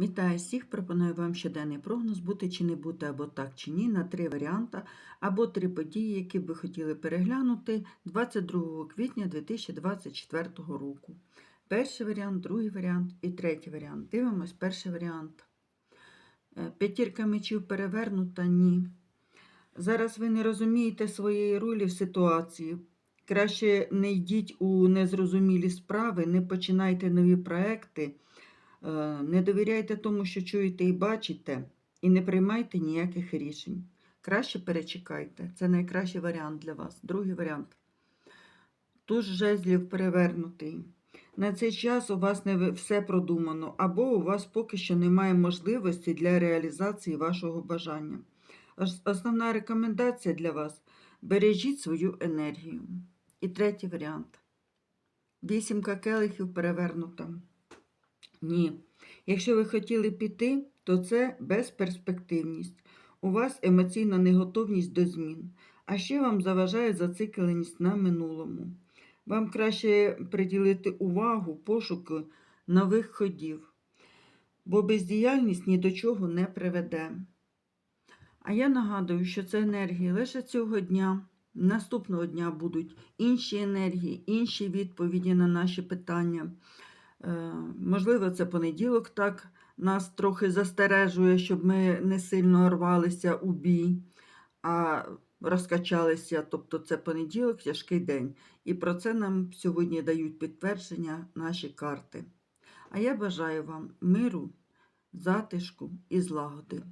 Вітаю всіх! Пропоную вам щоденний прогноз бути чи не бути, або так чи ні, на три варіанти, або три події, які ви хотіли переглянути 22 квітня 2024 року. Перший варіант, другий варіант і третій варіант. Дивимось перший варіант. Е, П'ятірка мечів перевернута, ні. Зараз ви не розумієте своєї ролі в ситуації. Краще не йдіть у незрозумілі справи, не починайте нові проекти. Е, Не довіряйте тому, що чуєте і бачите, і не приймайте ніяких рішень. Краще перечекайте. Це найкращий варіант для вас. Другий варіант. Туз жезлів перевернутий. На цей час у вас не все продумано, або у вас поки що немає можливості для реалізації вашого бажання. Основна рекомендація для вас бережіть свою енергію. І третій варіант. Вісімка келихів перевернута. Ні. Якщо ви хотіли піти, то це безперспективність. У вас емоційна неготовність до змін. А ще вам заважає зацикленість на минулому. Вам краще приділити увагу пошуку нових ходів, бо бездіяльність ні до чого не приведе. А я нагадую, що це енергії лише цього дня. Наступного дня будуть інші енергії, інші відповіді на наші питання. Е, Можливо, це понеділок так нас трохи застережує, щоб ми не сильно рвалися у бій, а розкачалися. Тобто це понеділок, тяжкий день. І про це нам сьогодні дають підтвердження наші карти. А я бажаю вам миру, затишку і злагоди.